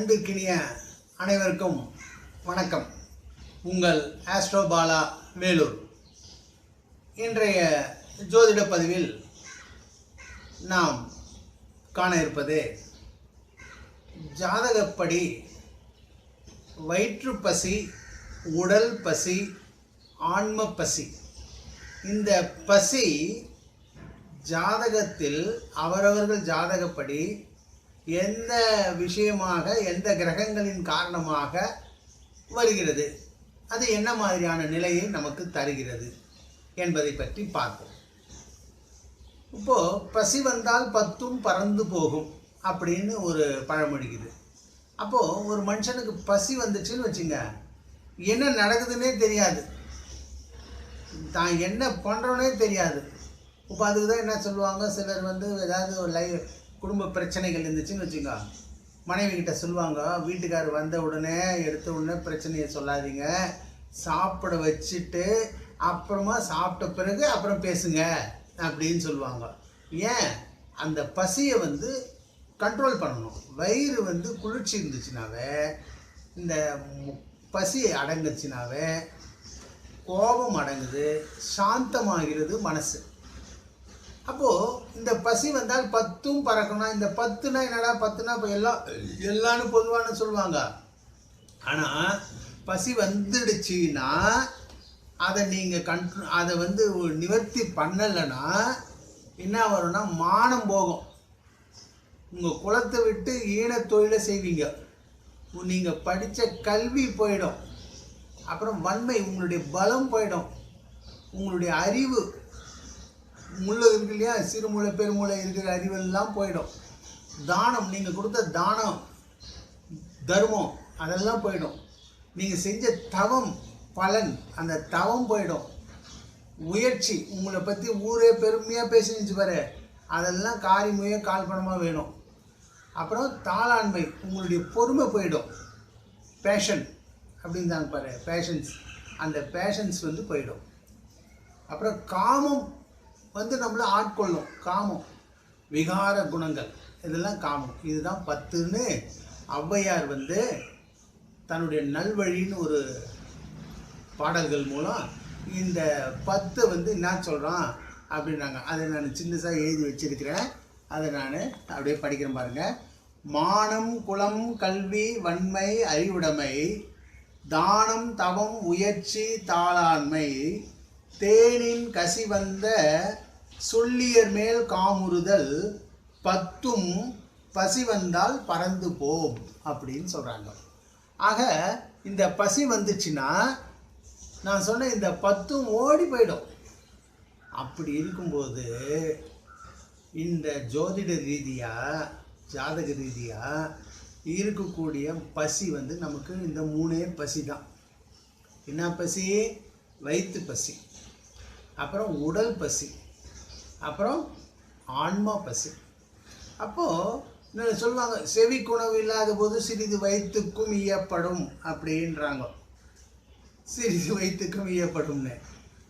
அன்பிற்கினிய அனைவருக்கும் வணக்கம். உங்கள் ஆஸ்ட்ரோபாலா வேலூர். இன்றைய ஜோதிட பதிவில் நாம் காண இருப்பது ஜாதகப்படி வயிற்று பசி உடல் பசி ஆன்ம பசி. இந்த பசி ஜாதகத்தில் அவரவர்கள் ஜாதகப்படி எந்த விஷயமாக எந்த கிரகங்களின் காரணமாக வருகிறது? அது என்ன மாதிரியான நிலையை நமக்கு தருகிறது என்பதை பற்றி பார்ப்போம். இப்போ பசி வந்தால் பத்தும் பறந்து போகும் அப்படின்னு ஒரு பழமொழிக்குது அப்போது ஒரு மனுஷனுக்கு பசி வந்துச்சுன்னு வச்சுங்க என்ன நடக்குதுன்னே தெரியாது. தான் என்ன பண்ணுறோன்னே தெரியாது. இப்போ அதுக்கு தான் என்ன சொல்லுவாங்க? சிலர் வந்து ஏதாவது ஒரு லை குடும்ப பிரச்சனைகள் இருந்துச்சுன்னு வச்சுக்கோங்க மனைவி கிட்ட சொல்லுவாங்க வீட்டுக்காரர் வந்த உடனே எடுத்த உடனே பிரச்சனையை சொல்லாதீங்க. சாப்பிட வச்சுட்டு அப்புறமா சாப்பிட்ட பிறகு அப்புறம் பேசுங்க அப்படின்னு சொல்லுவாங்க. ஏன்? அந்த பசியை வந்து கண்ட்ரோல் பண்ணணும். வயிறு வந்து குளிர்ச்சி இருந்துச்சுனாவே இந்த மு- பசி அடங்குச்சுனாவே கோபம் அடங்குது சாந்தமாகிறது மனசு. அப்போது இந்த பசி வந்தால் பத்தும் பறக்கணும் இந்த பத்துனா என்னடா பத்துனா இப்போ எல்லாம் எல்லான்னு பொதுவான சொல்லுவாங்க. ஆனால் பசி வந்துடுச்சுன்னா அதை நீங்கள் கண்ட்ரோ அதை வந்து நிவர்த்தி பண்ணலைன்னா என்ன வரும்னா மானம் போகும். உங்கள் குளத்தை விட்டு ஈன தொழிலை செய்வீங்க. நீங்கள் படித்த கல்வி போயிடும். அப்புறம் வன்மை உங்களுடைய பலம் போயிடும். உங்களுடைய அறிவு முள்ளு இருக்கு இல்லையா? சிறுமூளை பெருமூளை இருக்கிற அறிவெல்லாம் போயிடும். தானம் நீங்கள் கொடுத்த தானம் தர்மம் அதெல்லாம் போயிடும். நீங்கள் செஞ்ச தவம் பலன் அந்த தவம் போயிடும். முயற்சி உங்களை பற்றி ஊரே பெருமையாக பேசினுச்சு பாரு. அதெல்லாம் காரிமுய கால்பணமாக வேணும். அப்புறம் தாளாண்மை உங்களுடைய பொறுமை போயிடும். பேஷன் அப்படின்னு தாங்க பாரு பேஷன்ஸ் அந்த பேஷன்ஸ் வந்து போயிடும். அப்புறம் காமம் வந்து நம்மளை ஆட்கொள்ளும். காமம். விகார குணங்கள். இதெல்லாம் காமம். இதுதான் பத்துன்னு ஔவையார் வந்து தன்னுடைய நல்வழின்னு ஒரு பாடல்கள் மூலம் இந்த பத்தை வந்து என்ன சொல்கிறான் அப்படின்னாங்க. அதை நான் சின்னதாக எழுதி வச்சிருக்கிறேன். அதை நான் அப்படியே படிக்கிறேன் பாருங்கள் மானம் குலம் கல்வி வன்மை அறிவுடைமை தானம் தவம் உயர்ச்சி தாளாண்மை தேனின் கசி வந்த சொல்லியர் மேல் காமுறுதல் பத்தும் பசி வந்தால் பறந்து போம் அப்படின்னு சொல்கிறாங்க ஆக இந்த பசி வந்துச்சுன்னா நான் சொன்ன இந்த பத்தும் ஓடி போயிடும். அப்படி இருக்கும்போது இந்த ஜோதிட ரீதியாக ஜாதக ரீதியாக இருக்கக்கூடிய பசி வந்து நமக்கு இந்த மூணே பசி தான் என்ன பசி? வயிற்று பசி. அப்புறம் உடல் பசி. அப்புறம் ஆன்மா பசி. அப்போது சொல்லுவாங்க? செவிக்குணவு இல்லாத போது சிறிது வயிற்றுக்கும் ஈயப்படும் அப்படின்றாங்க. சிறிது வயிற்றுக்கும் ஈயப்படும்னு.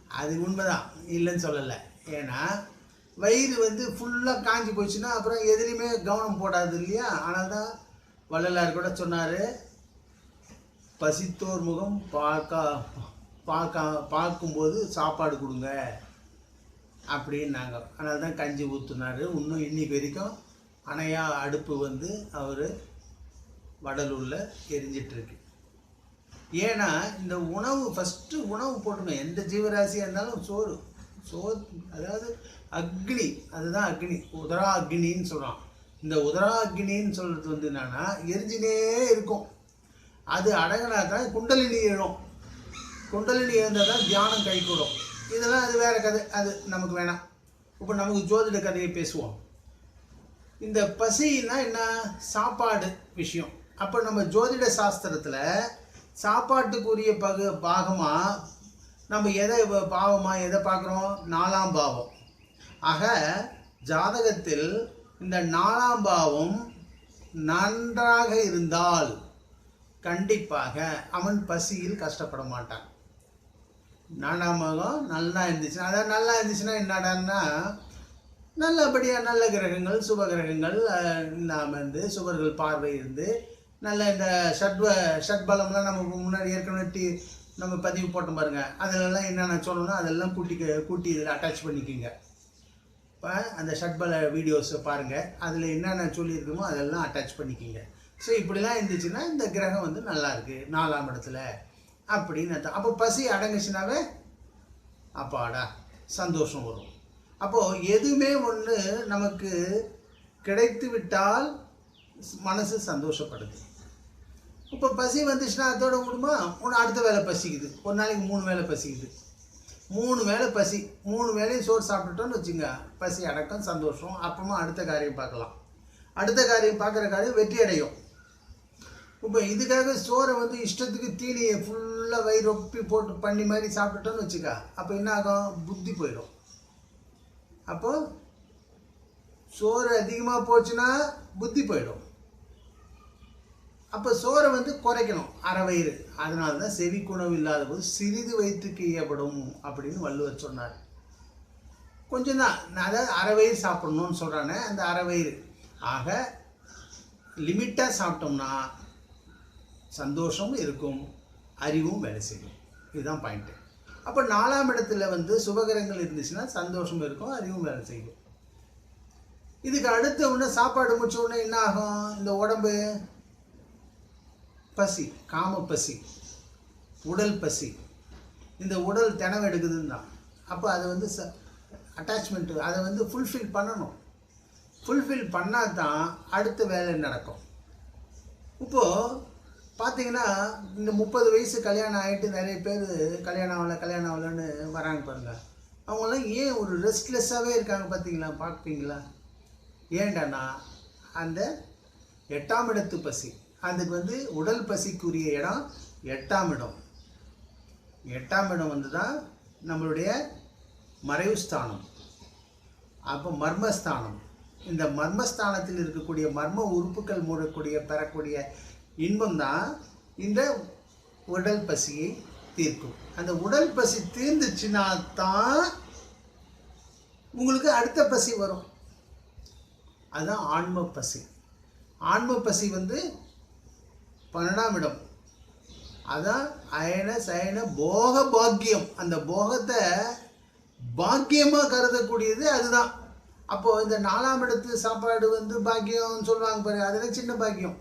அது உண்மைதான். இல்லைன்னு சொல்லலை. ஏன்னா வயிறு வந்து ஃபுல்லாக காஞ்சி போச்சுன்னா அப்புறம் எதுலேயுமே கவனம் போடாது இல்லையா? ஆனால் தான் வள்ளலார் கூட சொன்னார் பசித்தோர் முகம் பார்க்கா பார்க்க பார்க்கும்போது சாப்பாடு கொடுங்க. அப்படின்னாங்க. அதனால தான் கஞ்சி ஊற்றுனாரு இன்னும் இன்னைக்கு வரைக்கும் அணையா அடுப்பு வந்து அவர் வடலூரில் எரிஞ்சிட்ருக்கு. ஏன்னா இந்த உணவு ஃபஸ்ட்டு உணவு போட்டணும் எந்த ஜீவராசியாக இருந்தாலும் சோறு. சோறு அதாவது அக்னி அதுதான் அக்னி. உதரா அக்னின்னு சொல்கிறான் இந்த உதரா அக்னின்னு சொல்கிறது வந்து என்னென்னா எரிஞ்சினே இருக்கும். அது அடங்கினா தான் குண்டலினி எழும். குண்டலினி இருந்தால் தான் தியானம் கைகூடும். இதெல்லாம் அது வேற கதை. அது நமக்கு வேணாம். இப்போ நமக்கு ஜோதிட கதையை பேசுவோம். இந்த பசின்னா என்ன? சாப்பாடு விஷயம். அப்போ நம்ம ஜோதிட சாஸ்திரத்தில் சாப்பாட்டுக்குரிய பகு பாகமாக நம்ம எதை பாவமாக எதை பார்க்குறோம்? நாலாம் பாவம். ஆக ஜாதகத்தில் இந்த நாலாம் பாவம் நன்றாக இருந்தால் கண்டிப்பாக அவன் பசியில் கஷ்டப்பட மாட்டான். நாலாம் பாகம் நல்லா இருந்துச்சுன்னா அதாவது நல்லா இருந்துச்சுன்னா என்னடான்னா நல்லபடியாக நல்ல கிரகங்கள் சுப கிரகங்கள் அஹ், இருந்து சுபர்கள் பார்வை இருந்து நல்ல இந்த ஷட்வ ஷட்பலம்லாம் நம்ம முன்னாடி ஏற்கனவே டி நம்ம பதிவு போட்டோம் பாருங்கள் அதிலெல்லாம் என்னென்ன சொல்லணும் அதெல்லாம் கூட்டி கூட்டி இதில் அட்டாச் பண்ணிக்கோங்க. இப்போ அந்த ஷட்பல வீடியோஸை பாருங்கள் அதில் என்னென்ன சொல்லியிருக்கோமோ அதெல்லாம் அட்டாச் பண்ணிக்கிங்க. ஸோ இப்படிலாம் இருந்துச்சுன்னா இந்த கிரகம் வந்து நல்லாயிருக்கு நாலாம் இடத்துல. அப்படின்னு அர்த்தம். அப்போ பசி அடங்குச்சுனாவே அப்பாடா சந்தோஷம் வரும். அப்போது எதுவுமே ஒன்று நமக்கு கிடைத்து விட்டால் மனசு சந்தோஷப்படுது. இப்போ பசி வந்துச்சுன்னா அதோட விடுமா? ஒன்று அடுத்த வேலை பசிக்குது. ஒரு நாளைக்கு மூணு வேளை பசிக்குது. மூணு வேளை பசி மூணு வேளையும் சோறு சாப்பிட்டுட்டோம்னு வச்சுங்க பசி அடக்கம் சந்தோஷம் அப்புறமா அடுத்த காரியம் பார்க்கலாம். அடுத்த காரியம் பார்க்குற காரியம் வெற்றி அடையும். இப்போ இதுக்காக சோறை வந்து இஷ்டத்துக்கு தீனியை ஃபுல்லாக வயிறு ஒப்பி போட்டு பண்ணி மாதிரி சாப்பிட்டுட்டோன்னு வச்சுக்கா. அப்போ என்ன ஆகும்? புத்தி போயிடும். அப்போ சோறு அதிகமாக போச்சுன்னா புத்தி போயிடும். அப்போ சோறை வந்து குறைக்கணும். அரை வயிறு. அதனால தான் செவிக்குணவு இல்லாத போது சிறிது வயிற்றுக்கு ஏற்படும் அப்படின்னு வள்ளுவர் சொன்னார். கொஞ்சம் தான். நான் அதாவது அரை வயிறு சாப்பிடணும்னு சொல்கிறானே அந்த அரை வயிறு. ஆக லிமிட்டாக சாப்பிட்டோம்னா சந்தோஷமும் இருக்கும் அறிவும் வேலை செய்யும். இதுதான் பாயிண்ட்டு அப்போ நாலாம் இடத்துல வந்து சுபகரங்கள் இருந்துச்சுன்னா சந்தோஷம் இருக்கும் அறிவும் வேலை செய்யும். இதுக்கு அடுத்த உடனே சாப்பாடு முடிச்ச உடனே என்ன ஆகும்? இந்த உடம்பு? பசி காம பசி உடல் பசி. இந்த உடல் தினம் எடுக்குதுன்னு தான். அப்போ அதை வந்து ச அட்டாச்மெண்ட்டு அதை வந்து ஃபுல்ஃபில் பண்ணணும். ஃபுல்ஃபில் பண்ணால் தான் அடுத்த வேலை நடக்கும். இப்போது பார்த்தீங்கன்னா இந்த முப்பது வயசு கல்யாணம் ஆகிட்டு நிறைய பேர் கல்யாணம் ஆகலை கல்யாணம் ஆகலைன்னு வராங்க பாருங்கள் அவங்களாம் ஏன் ஒரு ரெஸ்ட்லெஸ்ஸாகவே இருக்காங்க பார்த்தீங்களா பார்ப்பீங்களா ஏண்டானா அந்த எட்டாம் இடத்து பசி. அதுக்கு வந்து உடல் பசிக்குரிய இடம் எட்டாம் இடம். எட்டாம் இடம் வந்து தான் நம்மளுடைய மறைவு ஸ்தானம். அப்போ மர்மஸ்தானம். இந்த மர்மஸ்தானத்தில் இருக்கக்கூடிய மர்ம உறுப்புகள் மூடக்கூடிய பெறக்கூடிய இன்பம் தான் இந்த உடல் பசியை தீர்க்கும். அந்த உடல் பசி தீர்ந்துச்சுன்னா தான் உங்களுக்கு அடுத்த பசி வரும். அதுதான் ஆன்ம பசி. ஆன்ம பசி வந்து பன்னெண்டாம் இடம். அதான் அயன சயன போக பாக்கியம். அந்த போகத்தை பாக்கியமாக கருதக்கூடியது அதுதான். அப்போது இந்த நாலாம் இடத்து சாப்பாடு வந்து பாக்கியம்னு சொல்லுவாங்க பாரு அதெல்லாம் சின்ன பாக்கியம்.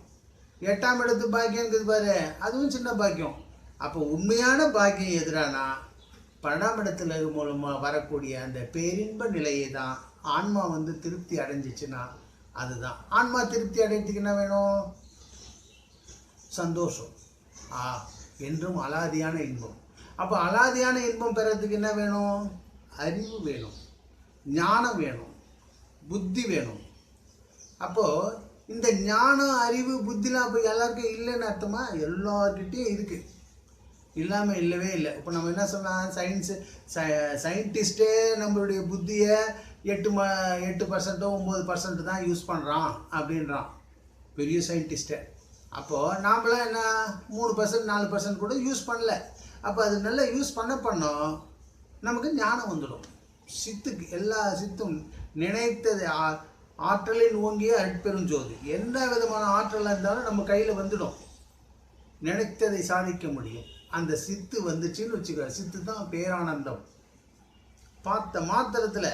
எட்டாம் இடத்து பாக்கியங்கிறது பாரு. அதுவும் சின்ன பாக்கியம். அப்போ உண்மையான பாக்கியம் எதிரானா பன்னெண்டாம் இடத்துல மூலமாக வரக்கூடிய அந்த பேரின்ப நிலையை தான் ஆன்மா வந்து திருப்தி அடைஞ்சிச்சுன்னா அதுதான். ஆன்மா திருப்தி அடையத்துக்கு என்ன வேணும்? சந்தோஷம். ஆ என்றும் அலாதியான இன்பம். அப்போ அலாதியான இன்பம் பெறத்துக்கு என்ன வேணும்? அறிவு வேணும். ஞானம் வேணும். புத்தி வேணும். அப்போது இந்த ஞானம் அறிவு புத்திலாம் அப்போ எல்லாருக்கும் இல்லைன்னு அர்த்தமா? எல்லார்கிட்டையும் இருக்குது இல்லாமல் இல்லவே இல்லை. இப்போ நம்ம என்ன சொல்லலாம் சயின்ஸு சயின்டிஸ்ட்டே நம்மளுடைய புத்தியை எட்டு ம எட்டு பர்சன்ட்டோ ஒம்பது பர்சன்ட் தான் யூஸ் பண்ணுறான் அப்படின்றான். பெரிய சயின்டிஸ்ட்டை அப்போது நாமளாம் என்ன மூணு பர்சன்ட் நாலு பர்சன்ட் கூட யூஸ் பண்ணல. அப்போ அது நல்லா யூஸ் பண்ண பண்ணோம் நமக்கு ஞானம் வந்துடும். சித்துக்கு எல்லா சித்தும் நினைத்தது ஆ- ஆற்றலில் ஓங்கிய அற்பெருஞ்சோதி எந்த விதமான ஆற்றலாக இருந்தாலும் நம்ம கையில் வந்துடும். நினைத்ததை சாதிக்க முடியும். அந்த சித்து வந்துச்சுன்னு வச்சுக்க சித்து தான் பேரானந்தம். பார்த்த மாத்திரத்தில்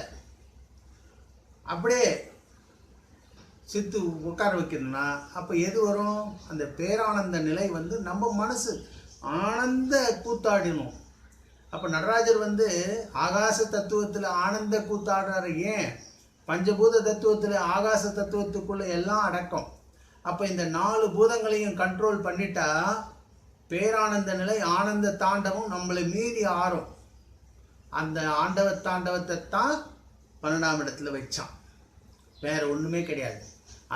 அப்படியே சித்து உட்கார வைக்கணும்னா அப்போ எது வரும்? அந்த பேரானந்த நிலை வந்து நம்ம மனசு ஆனந்த கூத்தாடினோம். அப்போ நடராஜர் வந்து ஆகாச தத்துவத்தில் ஆனந்த கூத்தாடுறாரு ஏன்? பஞ்சபூத தத்துவத்தில் ஆகாச தத்துவத்துக்குள்ள எல்லாம் அடக்கம். அப்போ இந்த நாலு பூதங்களையும் கண்ட்ரோல் பண்ணிட்டா பேரானந்த நிலை ஆனந்த தாண்டவம் நம்மளை மீறி ஆறும். அந்த ஆண்டவ தாண்டவத்தை தான் பன்னெண்டாம் இடத்துல வச்சான். வேற ஒன்றுமே கிடையாது.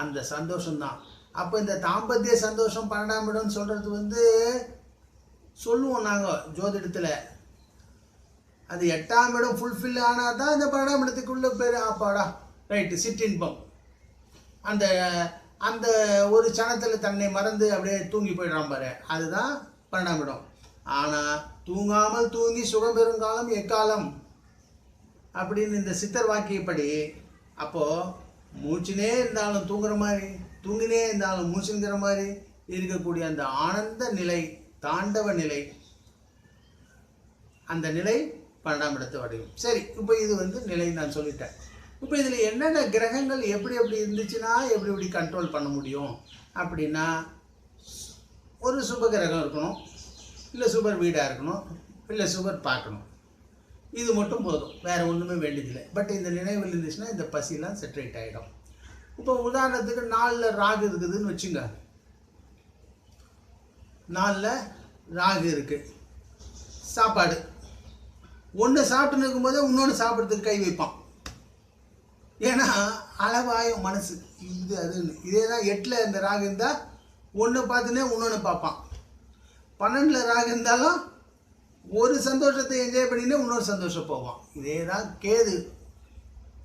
அந்த சந்தோஷம்தான். அப்போ இந்த தாம்பத்திய சந்தோஷம் பன்னெண்டாம் இடம்னு சொல்கிறது வந்து சொல்லுவோம் நாங்கள் ஜோதிடத்தில். அது எட்டாம் இடம் ஃபுல்ஃபில் ஆனால் தான் அந்த பன்னெண்டாம் இடத்துக்குள்ளே பேர் ஆப்பாடா. ரைட்டு சிற்றின்பம் அந்த அந்த ஒரு சனத்தில் தன்னை மறந்து அப்படியே தூங்கி போயிடுறான் பாரு. அதுதான் பன்னெண்டாம் இடம். ஆனால் தூங்காமல் தூங்கி சுகம் பெருங்காலம் எக்காலம்? அப்படின்னு இந்த சித்தர் வாக்கியப்படி அப்போது மூச்சுனே இருந்தாலும் தூங்குற மாதிரி தூங்கினே இருந்தாலும் மூச்சுங்கிற மாதிரி இருக்கக்கூடிய அந்த ஆனந்த நிலை தாண்டவ நிலை அந்த நிலை பன்னெண்டாம் இடத்து வடிவம் சரி இப்போ இது வந்து நிலை நான் சொல்லிட்டேன். இப்போ இதில் என்னென்ன கிரகங்கள் எப்படி எப்படி இருந்துச்சுன்னா எப்படி எப்படி கண்ட்ரோல் பண்ண முடியும் அப்படின்னா ஒரு சுப கிரகம் இருக்கணும் இல்லை சுபர் வீடாக இருக்கணும் இல்லை சுபர் பார்க்கணும். இது மட்டும் போதும். வேறு ஒன்றுமே வேண்டியதில்லை. பட் இந்த நினைவில் இருந்துச்சுன்னா இந்த பசிலாம் செட்ரேட் ஆகிடும் இப்போ உதாரணத்துக்கு நாலில் ராகு இருக்குதுன்னு வச்சுங்க. நாலில் ராகு இருக்குது சாப்பாடு. ஒன்று சாப்பிட்டு இருக்கும்போது இன்னொன்று சாப்பிட்றதுக்கு கை வைப்பான். ஏன்னா அளவாயும் மனசு. இது அதுன்னு இதே. தான் எட்டில் இந்த ராகு இருந்தால் ஒன்று பார்த்துனே இன்னொன்று பார்ப்பான். பன்னெண்டில் ராகு இருந்தாலும் ஒரு சந்தோஷத்தை என்ஜாய் பண்ணினே இன்னொரு சந்தோஷம் போவான். இதே தான் கேது.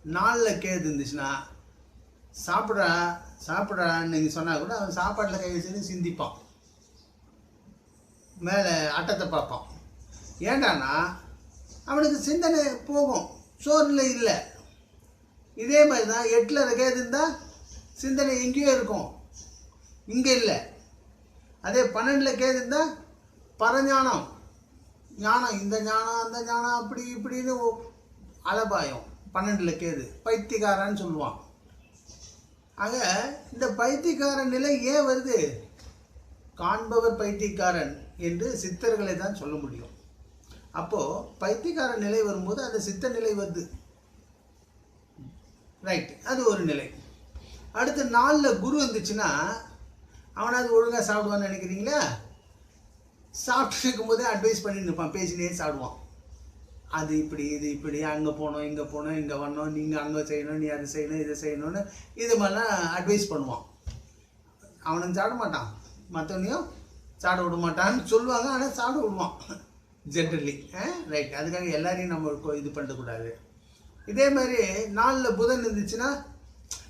நாளில் கேது இருந்துச்சுன்னா சாப்பிட்றா சாப்பிட்றான்னு நீங்கள் சொன்னால் கூட அவன் சாப்பாட்டில் கை வச்சு சிந்திப்பான். மேலே அட்டத்தை பார்ப்பான். ஏண்டானா அவனுக்கு சிந்தனை போகும். சோர்நிலை இல்லை. இதே மாதிரி தான் எட்டில் அதை இருந்தால் சிந்தனை எங்கேயோ இருக்கும். இங்கே இல்லை. அதே பன்னெண்டில் கேது இருந்தால் பரஞானம். ஞானம் இந்த ஞானம் அந்த ஞானம் அப்படி இப்படின்னு அலபாயம். பன்னெண்டில் கேது பைத்தியக்காரன்னு சொல்லுவான். ஆக இந்த பைத்தியக்கார நிலை ஏன் வருது? காண்பவர் பைத்தியக்காரன் என்று சித்தர்களை தான் சொல்ல முடியும். அப்போது பைத்தியக்கார நிலை வரும்போது அந்த சித்த நிலை வருது. ரைட் அது ஒரு நிலை. அடுத்து நாளில் குரு இருந்துச்சுன்னா அவனாவது ஒழுங்காக சாப்பிடுவான்னு நினைக்கிறீங்களா? சாப்பிட்டு இருக்கும்போதே அட்வைஸ் பண்ணிட்டு இருப்பான் பேசினே சாப்பிடுவான். அது இப்படி இது இப்படி அங்கே போனோம் இங்கே போகணும் இங்கே வரணும் நீங்கள் அங்கே செய்யணும் நீ அதை செய்யணும் இதை செய்யணும்னு இது மாதிரிலாம் அட்வைஸ் பண்ணுவான். அவனும் சாப்பிட மாட்டான். மற்றவனையும் சாப்பிட விட மாட்டான்னு சொல்லுவாங்க ஆனால் சாப்பிட விடுவான். ஜென்ரலி ரைட் அதுக்காக எல்லாரையும் நம்ம இது பண்ணக்கூடாது. இதே மாதிரி நாளில் புதன் இருந்துச்சுன்னா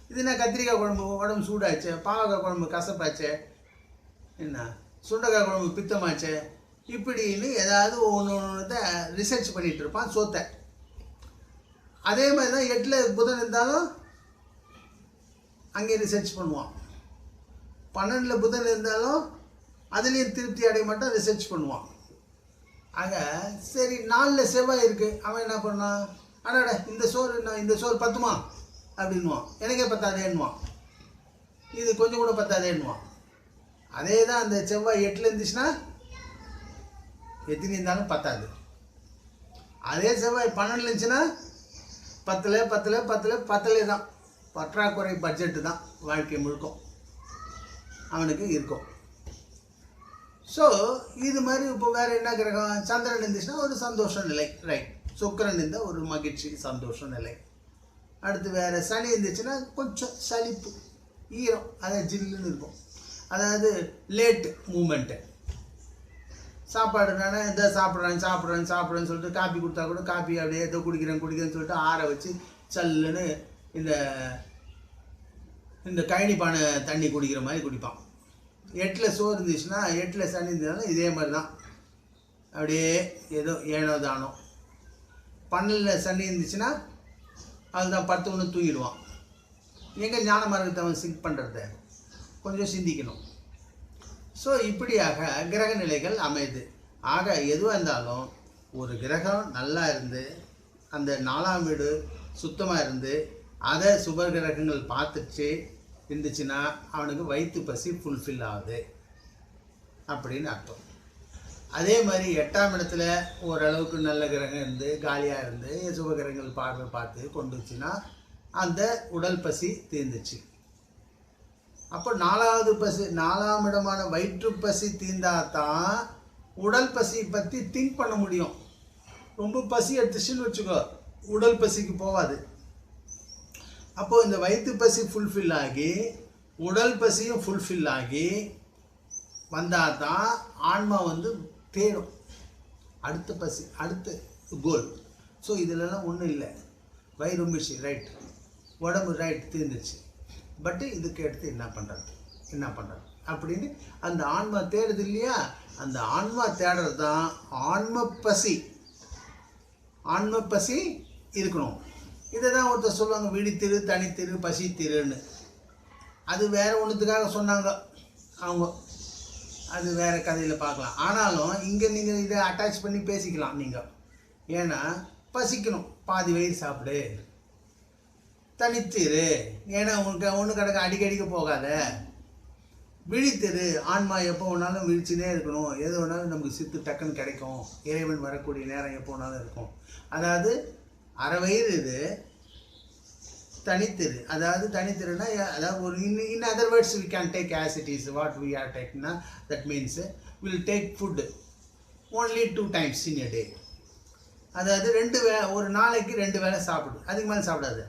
இது என்ன கத்திரிக்காய் குழம்பு? உடம்பு சூடாச்சு பாவக்காய் குழம்பு கசப்பாச்சு என்ன? சுண்டைக்காய் குழம்பு பித்தமாச்சு இப்படின்னு ஏதாவது ஒன்று ஒன்று ரிசர்ச் பண்ணிகிட்டு இருப்பான் சோத்தை. அதே மாதிரி தான் எட்டில் புதன் இருந்தாலும் அங்கே ரிசர்ச் பண்ணுவான். பன்னெண்டில் புதன் இருந்தாலும் அதுலேயும் திருப்தி அடைய மாட்டான் ரிசர்ச் பண்ணுவான். ஆக சரி நாலில் செவ்வாய் இருக்குது அவன் என்ன பண்ணான் அடாட இந்த சோறு நான் இந்த சோறு பத்துமா? அப்படின்வான் எனக்கே பத்தாதேன்னுவான். இது கொஞ்சம் கூட பத்தாதேன்னுவான். அதே தான் அந்த செவ்வாய் எட்டில் இருந்துச்சுன்னா எத்தனை இருந்தாலும் பத்தாது. அதே செவ்வாய் பன்னெண்டு இருந்துச்சுன்னா பத்தில் பத்தில் பத்தில் பத்திலே தான். பற்றாக்குறை பட்ஜெட்டு தான். வாழ்க்கை முழுக்கும். அவனுக்கு இருக்கும். ஸோ இது மாதிரி இப்போ வேறு என்ன கிரகம்? சந்திரன் இருந்துச்சுன்னா ஒரு சந்தோஷ நிலை. ரைட் சுக்கரன் இருந்தால் ஒரு மகிழ்ச்சி சந்தோஷ நிலை. அடுத்து வேறு சனி இருந்துச்சுன்னா கொஞ்சம் சளிப்பு ஈரம். அதாவது ஜில்லுன்னு இருக்கும். அதாவது லேட் மூமெண்ட்டு சாப்பாடுனால இதை சாப்பிட்றேன் சாப்பிட்றேன் சாப்பிட்றேன்னு சொல்லிட்டு காப்பி கொடுத்தா கூட காப்பி அப்படியே எதோ குடிக்கிறேன் குடிக்கிறேன்னு சொல்லிட்டு ஆற வச்சு சல்லுன்னு இந்த இந்த கழனி பானை தண்ணி குடிக்கிற மாதிரி குடிப்பான். எட்டில் சோறு இருந்துச்சுன்னா எட்டில் சனி இருந்ததுனால இதே மாதிரி தான் அப்படியே ஏதோ ஏனோ தானோ. பன்னெண்டில் சனி இருந்துச்சுன்னா அதுதான் பத்து ஒன்று தூங்கிடுவான் எங்கே ஞான மார்க்கத்தை அவன் சிங்க் பண்ணுறத கொஞ்சம் சிந்திக்கணும். ஸோ இப்படியாக கிரக நிலைகள் அமையுது ஆக எதுவாக இருந்தாலும் ஒரு கிரகம் நல்லா இருந்து அந்த நாலாம் வீடு சுத்தமாக இருந்து அதை சுப கிரகங்கள் பார்த்துச்சு இருந்துச்சுன்னா அவனுக்கு வயிற்று பசி ஃபுல்ஃபில் ஆகுது அப்படின்னு அர்த்தம். அதே மாதிரி எட்டாம் இடத்துல ஓரளவுக்கு நல்ல கிரகம் இருந்து காலியாக இருந்து சுபகிரகங்கள் பார்வை பார்த்து கொண்டுச்சுன்னா அந்த உடல் பசி தீர்ந்துச்சு. அப்போ நாலாவது பசி நாலாம் இடமான வயிற்று பசி தீர்ந்தாதான் உடல் பசி பற்றி திங்க் பண்ண முடியும். ரொம்ப பசி எடுத்துச்சுன்னு வச்சுக்கோ உடல் பசிக்கு போகாது. அப்போ இந்த வயிற்று பசி ஃபுல்ஃபில் ஆகி உடல் பசியும் ஃபுல்ஃபில் ஆகி வந்தால் தான் ஆன்மா வந்து தேடும். அடுத்த பசி அடுத்த கோல் ஸோ இதிலெல்லாம் ஒன்றும் இல்லை. வயிறு ரைட் உடம்பு ரைட் தீர்ந்துச்சு பட்டு இதுக்கு எடுத்து என்ன பண்ணுறது என்ன பண்ணுறது அப்படின்னு அந்த ஆன்மா தேடுது இல்லையா? அந்த ஆன்மா தேடுறது தான் ஆன்ம பசி. ஆன்ம பசி இருக்கணும். இதை தான் ஒருத்தர் சொல்லுவாங்க விழித்திரு தனித்திரு பசி திருன்னு. அது வேற ஒன்றுத்துக்காக சொன்னாங்க அவங்க. அது வேற கதையில் பார்க்கலாம். ஆனாலும் இங்கே நீங்கள் இதை அட்டாச் பண்ணி பேசிக்கலாம் நீங்கள் ஏன்னா பசிக்கணும். பாதி வயிறு சாப்பிடு. தனித்திரு ஏன்னா உனக்கு ஒன்று கிடக்க அடிக்கடிக்க போகாத. விழித்திரு ஆன்மா எப்போ வேணாலும் விழிச்சுனே இருக்கணும். எது வேணாலும் நமக்கு சித்து டக்குன்னு கிடைக்கும். இறைவன் வரக்கூடிய நேரம் எப்போ வேணாலும் இருக்கும். அதாவது அரை வயிறு இது. தனித்திரு. அதாவது தனித்திருனா அதாவது ஒரு in in other words we can take as it is what we are டேக்னா that means will take food only two times in a day அதாவது ரெண்டு வே ஒரு நாளைக்கு ரெண்டு வேளை சாப்பிடு. அதுக்கு மேலே சாப்பிடாது.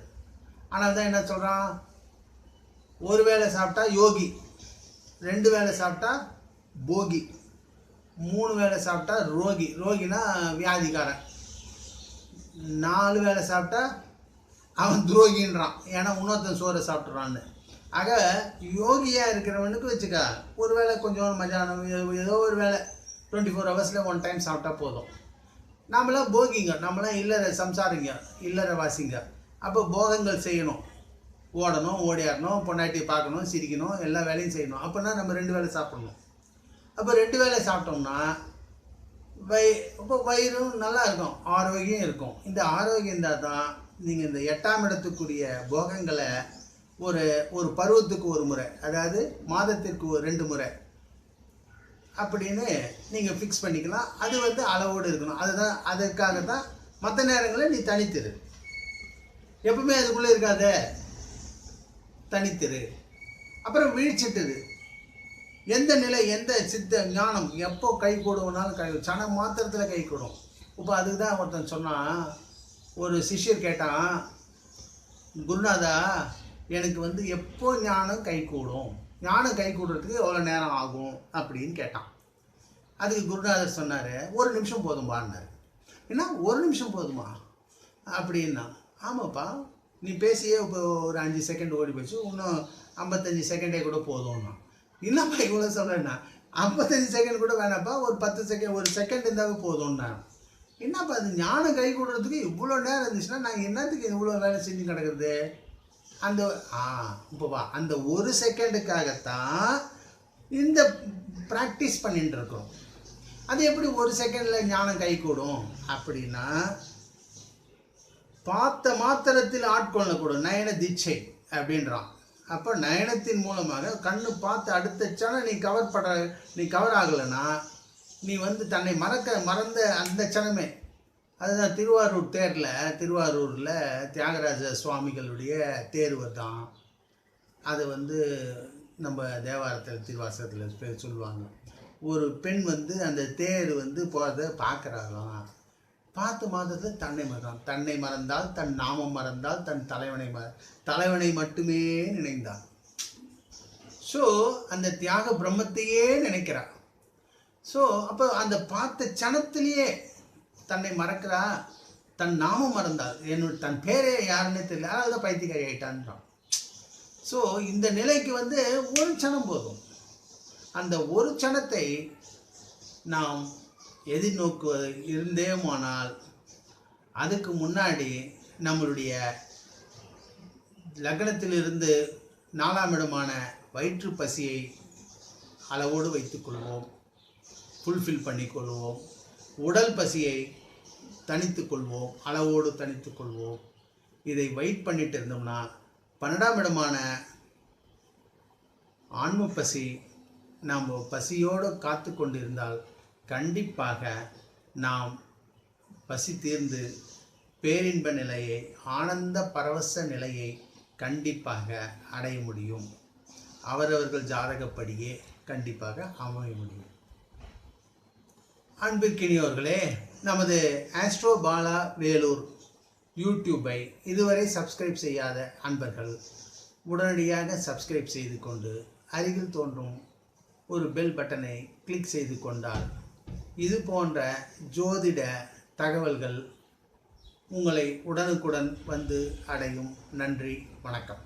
ஆனால் தான் என்ன சொல்கிறான் ஒரு வேளை சாப்பிட்டா யோகி ரெண்டு வேளை சாப்பிட்டா போகி மூணு வேளை சாப்பிட்டா ரோகி. ரோகினா வியாதிக்காரன். நாலு வேளை சாப்பிட்டா அவன் துரோகின்றான். ஏன்னா இன்னொருத்தன் சோறை சாப்பிட்றான்னு ஆக யோகியாக இருக்கிறவனுக்கு வச்சுக்க ஒரு வேளை கொஞ்சம் மத்தியானம் ஏதோ ஒரு வேளை டுவெண்ட்டி ஃபோர் ஹவர்ஸில் ஒன் டைம் சாப்பிட்டா போதும். நம்மளாம் போகிங்க நம்மளாம் இல்லற சம்சாரிங்க இல்லற வாசிங்க. அப்போ போகங்கள் செய்யணும். ஓடணும் ஓடியாடணும் பொண்டாட்டி பார்க்கணும் சிரிக்கணும் எல்லா வேலையும் செய்யணும். அப்போனா நம்ம ரெண்டு வேளை சாப்பிட்ணும். அப்போ ரெண்டு வேளை சாப்பிட்டோம்னா வை இப்போ வயிறும் நல்லா இருக்கும் ஆரோக்கியம் இருக்கும். இந்த ஆரோக்கியம் இருந்தால் தான் நீங்கள் இந்த எட்டாம் இடத்துக்குரிய போகங்களை ஒரு ஒரு பருவத்துக்கு ஒரு முறை அதாவது மாதத்திற்கு ஒரு ரெண்டு முறை அப்படின்னு நீங்கள் ஃபிக்ஸ் பண்ணிக்கலாம். அது வந்து அளவோடு இருக்கணும். அதுதான் அதுக்காக தான் மற்ற நேரங்களில் நீ தனித்திரு. எப்பவுமே அதுக்குள்ளே இருக்காதே. தனித்திரு. அப்புறம் வீழ்ச்சிட்டுது எந்த நிலை எந்த சித்த ஞானம் எப்போ கை கூடுவனாலும் கை சன மாத்திரத்தில் கை கூடும். இப்போ அதுக்கு தான் ஒருத்தன் சொன்னான் ஒரு சிஷ்யர் கேட்டான் குருநாதா எனக்கு வந்து எப்போ ஞானம் கை கூடும்? ஞானம் கை கூடுறதுக்கு எவ்வளோ நேரம் ஆகும்? அப்படின்னு கேட்டான். அதுக்கு குருநாதர் சொன்னார் ஒரு நிமிஷம் போதும்பான்னாரு என்ன ஒரு நிமிஷம் போதுமா? அப்படின்னா ஆமாப்பா நீ பேசியே இப்போ ஒரு அஞ்சு செகண்ட் ஓடி போச்சு இன்னும் ஐம்பத்தஞ்சு செகண்டே கூட போதும்னா. என்னப்பா இவ்வளோ சொல்கிறேன்னா ஐம்பத்தஞ்சு செகண்ட் கூட வேணாப்பா ஒரு பத்து செகண்ட் ஒரு செகண்ட் இருந்தாவே போதும்னா என்னப்பா அது ஞானம் கை கொடுறதுக்கு இவ்வளோ நேரம் இருந்துச்சுன்னா நாங்கள் என்னத்துக்கு இவ்வளோ வேலை செஞ்சு கிடக்குறது அந்த ஆ இப்போ வா. அந்த ஒரு செகண்டுக்காகத்தான் இந்த ப்ராக்டிஸ் பண்ணிட்டு இருக்கோம். அது எப்படி ஒரு செகண்டில் ஞானம் கை கூடும்? அப்படின்னா பார்த்த மாத்திரத்தில் ஆட்கொள்ளக்கூடும். நயன தீட்சை? அப்படின்றான். அப்போ நயனத்தின் மூலமாக கண்ணு பார்த்து அடுத்த சனம் நீ கவர் பட நீ கவர் ஆகலைன்னா நீ வந்து தன்னை மறக்க மறந்த அந்த சனமே அதுதான் திருவாரூர் தேரில் திருவாரூரில் தியாகராஜ சுவாமிகளுடைய தேர் தான். அது வந்து நம்ம தேவாரத்தில் திருவாசகத்தில் சொல்லுவாங்க. ஒரு பெண் வந்து அந்த தேர் வந்து போகிறத பார்க்குறாங்களாம் பார்த்து மாதத்தில் தன்னை மறந்தான். தன்னை மறந்தால் தன் நாமம் மறந்தால் தன் தலைவனை மற தலைவனை மட்டுமே நினைந்தான். ஸோ அந்த தியாக பிரம்மத்தையே நினைக்கிறான் ஸோ அப்போ அந்த பார்த்த சனத்திலேயே தன்னை மறக்கிறா. தன் நாமம் மறந்தாள் என்னோட தன் பேரே யாருன்னு தெரியல. அதாவது தான் பைத்தியக்காரி ஆயிட்டான்றான். ஸோ இந்த நிலைக்கு வந்து ஒரு சனம் போதும். அந்த ஒரு சனத்தை நாம் எதிர்நோக்குவது இருந்தேமானால் அதுக்கு முன்னாடி நம்மளுடைய லக்னத்திலிருந்து நாலாம் இடமான வயிற்று பசியை அளவோடு வைத்துக்கொள்வோம் ஃபுல்ஃபில் பண்ணிக்கொள்வோம் உடல் பசியை தனித்து கொள்வோம். அளவோடு தனித்து கொள்வோம். இதை வெயிட் பண்ணிட்டு இருந்தோம்னா பன்னெண்டாம் இடமான ஆன்ம பசி நாம் பசியோடு காத்து கொண்டிருந்தால் கண்டிப்பாக நாம் பசி தீர்ந்து பேரின்ப நிலையை ஆனந்த பரவச நிலையை கண்டிப்பாக அடைய முடியும். அவரவர்கள் ஜாதகப்படியே கண்டிப்பாக அமைய முடியும். அன்பிற்கினியோர்களே நமது ஆஸ்ட்ரோ பாலா வேலூர் யூடியூப்பை இதுவரை சப்ஸ்கிரைப் செய்யாத அன்பர்கள் உடனடியாக சப்ஸ்கிரைப் செய்து கொண்டு அருகில் தோன்றும் ஒரு பெல் பட்டனை கிளிக் செய்து கொண்டால் இது போன்ற ஜோதிட தகவல்கள் உங்களை உடனுக்குடன் வந்து அடையும். நன்றி வணக்கம்.